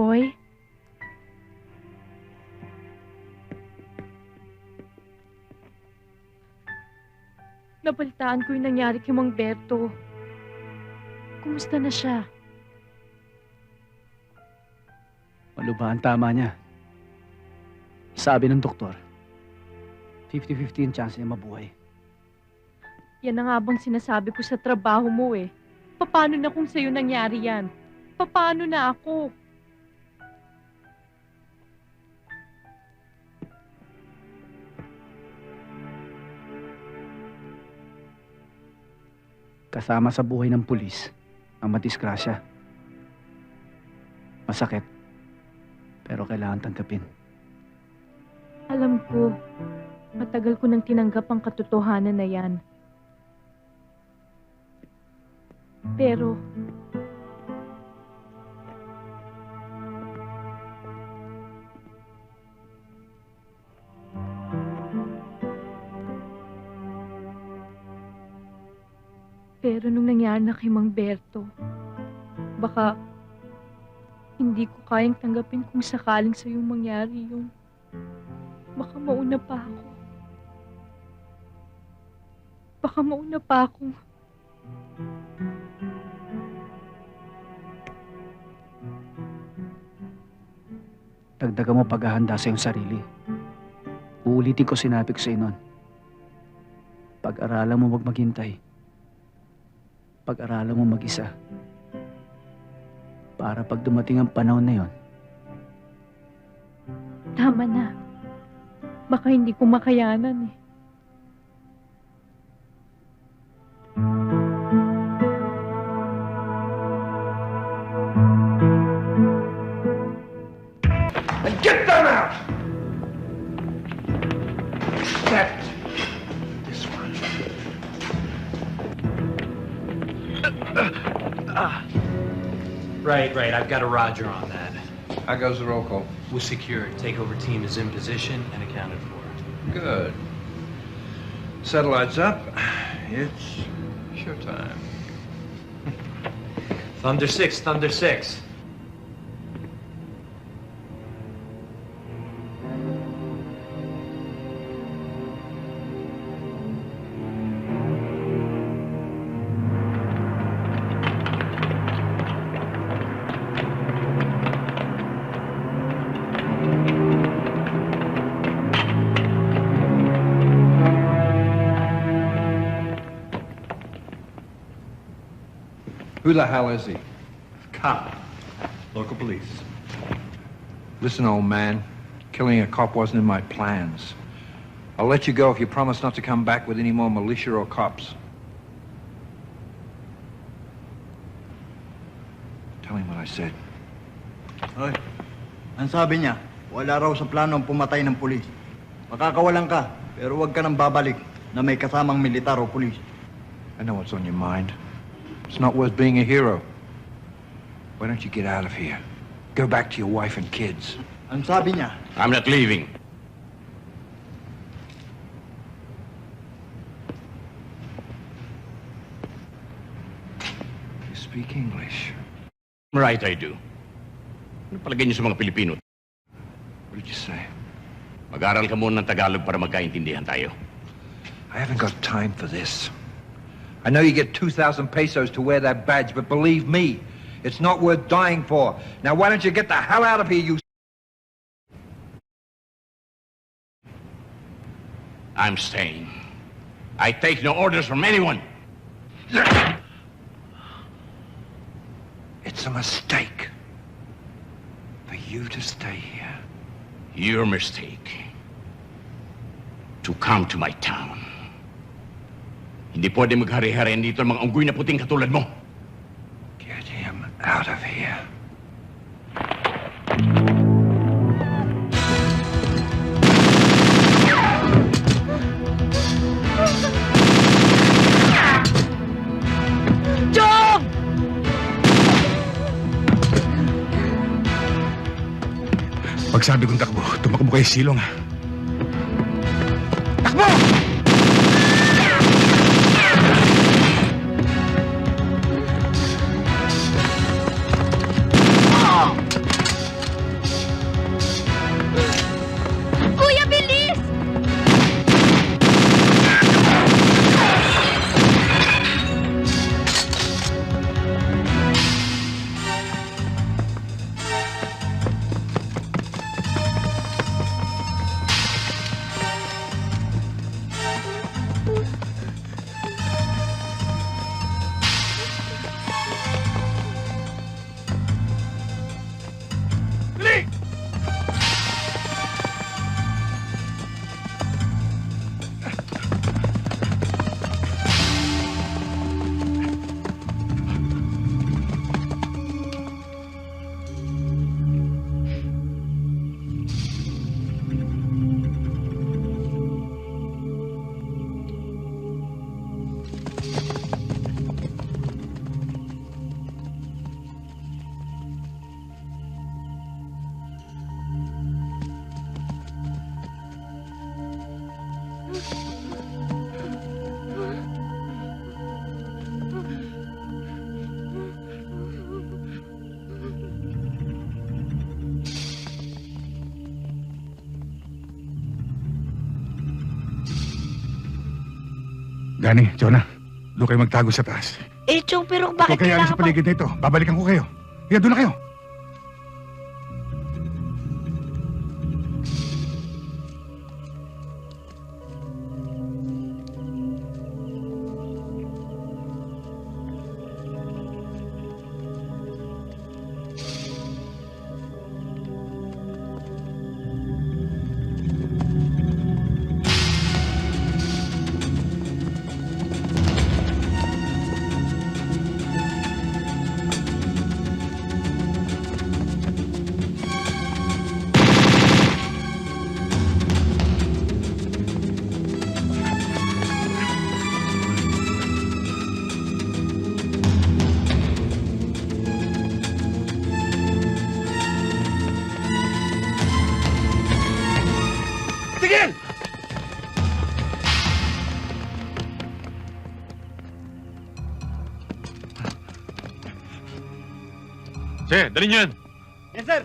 Boy? Nabalitaan ko yung nangyari kay Mang Berto. Kumusta na siya? Ano ba ang tama niya? Sabi ng doktor, 50-50 ang chance niya mabuhay. Yan ang nga bang sinasabi ko sa trabaho mo eh. Paano na kung sa'yo nangyari yan? Paano na ako? Kasama sa buhay ng pulis ang madisgrasya. Masakit, pero kailangan tanggapin. Alam ko, matagal ko nang tinanggap ang katotohanan na yan. Pero, pero nung nangyari na kay Mang Berto, baka hindi ko kayang tanggapin kung sakaling sa'yo mangyari yung Baka mauna pa ako. Baka mauna pa ako. Dagdagan mo paghahanda sa iyong sarili. Uulitin ko sinabi ko sa noon. Pag-aralan mo wag maghintay. Pag-aralan mo mag-isa. Para pag dumating ang panahon na yon, Tama na. Baka hindi ko makayanan eh. and get them out! Uh, uh. Right, right. I've got a Roger on that. How goes the roll call? Was secured. Takeover team is in position and accounted for. Good. Satellites up. It's showtime. Thunder 6, Thunder 6. Who the hell is he? Cop. Local police. Listen, old man. Killing a cop wasn't in my plans. I'll let you go if you promise not to come back with any more militia or cops. Tell him what I said. Hoy, ang sabi niya, wala raw sa plano ang pumatay ng pulis. Makakawalan ka, pero huwag ka nang babalik na may kasamang militar o pulis. I know what's on your mind. It's not worth being a hero. Why don't you get out of here? Go back to your wife and kids. Ang sabi niya, I'm not leaving. You speak English. Right, I do. Ano palagay niyo sa mga Pilipino? What did you say? Mag-aral ka muna ng Tagalog para magkaintindihan tayo. I haven't got time for this. I know you get 2,000 pesos to wear that badge, but believe me, it's not worth dying for. Now, why don't you get the hell out of here, you... I'm staying. I take no orders from anyone. It's a mistake for you to stay here. Your mistake. To come to my town. Hindi pwede maghari-harian dito ang mga unggoy na puting katulad mo. Get him out of here. Pag sabi kong takbo, tumakbo kayo silong ha. Takbo! Danny, Jonah, doon kayo magtago sa taas. Eh, Chong, pero Huwag bakit kayo alis kailangan sa paligid na ito. Babalikan ko kayo. Kaya doon na kayo. Che, dali niyo yan. Yes, sir.